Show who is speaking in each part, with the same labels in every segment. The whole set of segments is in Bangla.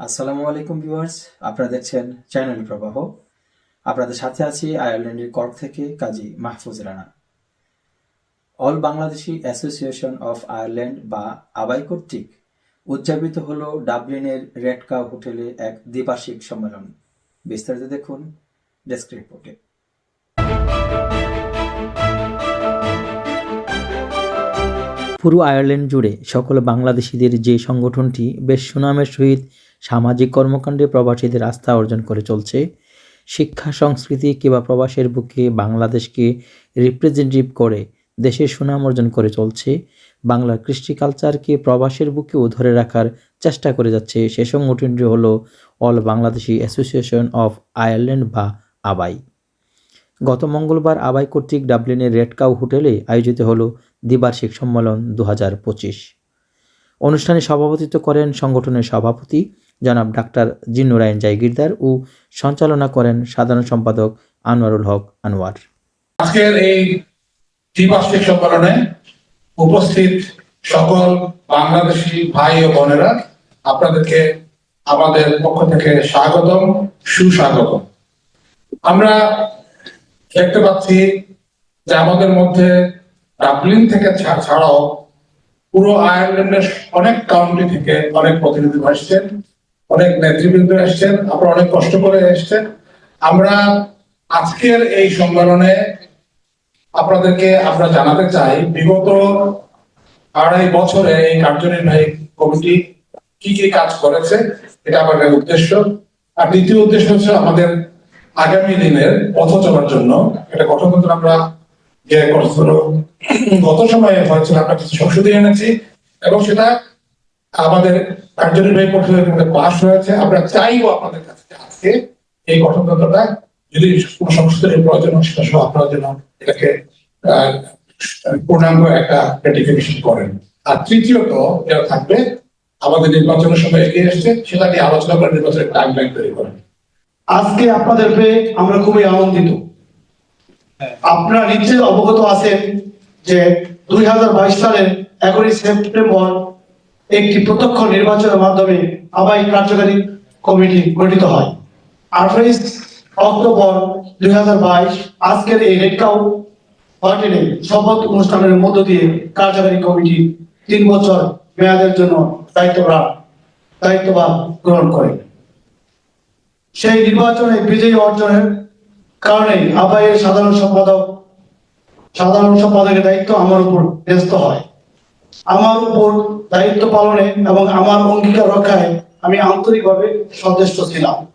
Speaker 1: আসসালামু আলাইকুম ভিউয়ার্স, আপনারা দেখছেন চ্যানেল প্রবাহ। আপনাদের সাথে আছি আয়ারল্যান্ডের কর্ক থেকে Kazi Mahfuz Rana. All Bangladeshi association of Ireland বা আবাই কর্তৃক উদযাপিত হল ডাবলিনের রেড কাউ হোটেলে এক দ্বিবার্ষিক সম্মেলন। বিস্তারিত দেখুন ডেস্ক রিপোর্টে। পুরো আয়ারল্যান্ড জুড়ে সকল বাংলাদেশিদের যে সংগঠনটি বেশ সুনামের সহিত সামাজিক কর্মকাণ্ডে প্রবাসীদের আস্থা অর্জন করে চলছে। শিক্ষা, সংস্কৃতি কিংবা প্রবাসের বুকে বাংলাদেশকে রিপ্রেজেন্টেটিভ করে দেশের সুনাম অর্জন করে চলছে। বাংলার কৃষ্টি কালচারকে প্রবাসের বুকেও ধরে রাখার চেষ্টা করে যাচ্ছে। সে সংগঠনটি হলো all Bangladeshi association of Ireland বা আবাই। গত মঙ্গলবার আবাই কর্তৃক ডাবলিনের রেড কাউ হোটেলে আয়োজিত হলো দ্বিবার্ষিক সম্মেলন দু হাজার পঁচিশ। অনুষ্ঠানে সভাপতিত্ব করেন সংগঠনের সভাপতি জনাব ডাক্তার জিন্নুরায়ন জাইগিরদার ও সঞ্চালনা করেন সাধারণ সম্পাদক আনোয়ারুল হক আনোয়ার।
Speaker 2: আজকের এই দ্বিবার্ষিক সম্মেলনে উপস্থিত সকল বাংলাদেশি ভাই ও বোনেরা, আপনাদেরকে আমাদের পক্ষ থেকে স্বাগতম, সুস্বাগতম। আমরা দেখতে পাচ্ছি যে আমাদের মধ্যে ডাবলিন থেকে ছাড়াও পুরো আয়ারল্যান্ডের অনেক কাউন্টি থেকে অনেক প্রতিনিধি এসছেন অনেক নেতৃবৃন্দ এসছেন, আপনারা অনেক কষ্ট করে এসছেন। আমরা আজকের এই সম্মেলনে আপনাদেরকে, আমরা জানাতে চাই, বিগত আড়াই বছরে এই কার্যনির্বাহী কমিটি কি কি কাজ করেছে, এটা আমাদের উদ্দেশ্য। আর দ্বিতীয় উদ্দেশ্য হচ্ছে আমাদের আগামী দিনের পথ চলার জন্য। এটা গঠনতন্ত্র আমরা যে গত সময়ে হয়েছিল আমরা কিছু সংশোধনী এনেছি, এবং সেটা আমাদের কার্যনির্বাহী পরিষদের মধ্যে পাশ হয়েছে আমরা চাইব আপনাদের কাছে আজকে এই গঠনতন্ত্রটা যদি কোনো সংশোধনের প্রয়োজন হয়, সেটা সহ আপনারা যেন এটাকে পূর্ণাঙ্গ একটা রেটিফিকেশন করেন। আর তৃতীয়ত যেটা থাকবে, আমাদের নির্বাচনের সময় এগিয়ে এসছে, সেটা নিয়ে আলোচনা করে নির্বাচনের টাইম লাইন তৈরি করেন।
Speaker 3: আজকে আপনাদের পেয়ে আমরা খুবই আনন্দিত। আপনারা নিশ্চয়ই অবগত আছেন যে দুই হাজার বাইশ সালের এগারোই সেপ্টেম্বর একটি প্রত্যক্ষ নির্বাচনের মাধ্যমে আবাই কার্যকারী কমিটি গঠিত হয়। আঠাইশ অক্টোবর দুই হাজার বাইশ আজকের এই রেডকাউ হোটেলে শপথ অনুষ্ঠানের মধ্য দিয়ে কার্যকারী কমিটি তিন বছর মেয়াদের জন্য দায়িত্বভার দায়িত্বভার গ্রহণ করে। সেই নির্বাচনে বিজয়ী অর্জনের কারণে আবাইয়ের সাধারণ সম্পাদক, সাধারণ সম্পাদকের দায়িত্ব আমার উপর ন্যস্ত হয়। আমার উপর দায়িত্ব পালনে এবং আমার অঙ্গীকার রক্ষায় আমি আন্তরিকভাবে সন্তুষ্ট ছিলাম।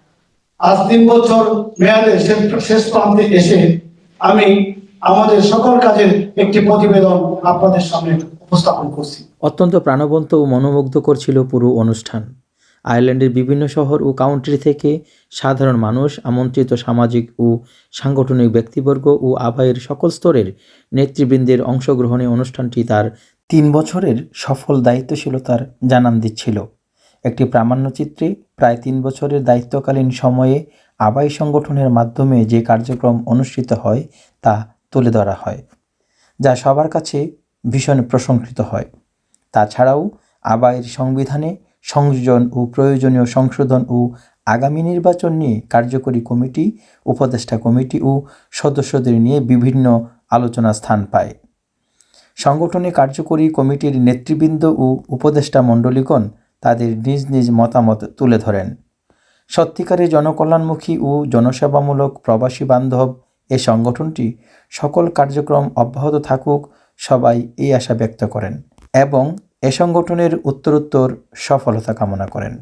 Speaker 3: আজ তিন বছর মেয়াদে শেষ- প্রান্তে এসে আমি আমাদের সকল কাজের একটি প্রতিবেদন আপনাদের সামনে উপস্থাপন করছি।
Speaker 1: অত্যন্ত প্রাণবন্ত ও মনোমুগ্ধকর ছিল পুরো অনুষ্ঠান। আয়ারল্যান্ডের বিভিন্ন শহর ও কাউন্ট্রি থেকে সাধারণ মানুষ, আমন্ত্রিত সামাজিক ও সাংগঠনিক ব্যক্তিবর্গ ও আবায়ের সকল স্তরের নেতৃবৃন্দের অংশগ্রহণে অনুষ্ঠানটি তার তিন বছরের সফল দায়িত্বশীলতার জানান দিচ্ছিল। একটি প্রামাণ্যচিত্রে প্রায় তিন বছরের দায়িত্বকালীন সময়ে আবাই সংগঠনের মাধ্যমে যে কার্যক্রম অনুষ্ঠিত হয় তা তুলে ধরা হয়, যা সবার কাছে ভীষণ প্রশংসিত হয়। তাছাড়াও আবায়ের সংবিধানে সংযোজন ও প্রয়োজনীয় সংশোধন ও আগামী নির্বাচন নিয়ে কার্যকরী কমিটি, উপদেষ্টা কমিটি ও সদস্যদের নিয়ে বিভিন্ন আলোচনা স্থান পায়। সংগঠনে কার্যকরী কমিটির নেতৃবৃন্দ ও উপদেষ্টা মণ্ডলীগণ তাদের নিজ নিজ মতামত তুলে ধরেন। সত্যিকারের জনকল্যাণমুখী ও জনসেবামূলক প্রবাসী বান্ধব এ সংগঠনটি সকল কার্যক্রম অব্যাহত থাকুক সবাই এই আশা ব্যক্ত করেন এবং এ সংগঠনের উত্তরোত্তর সফলতা কামনা করেন।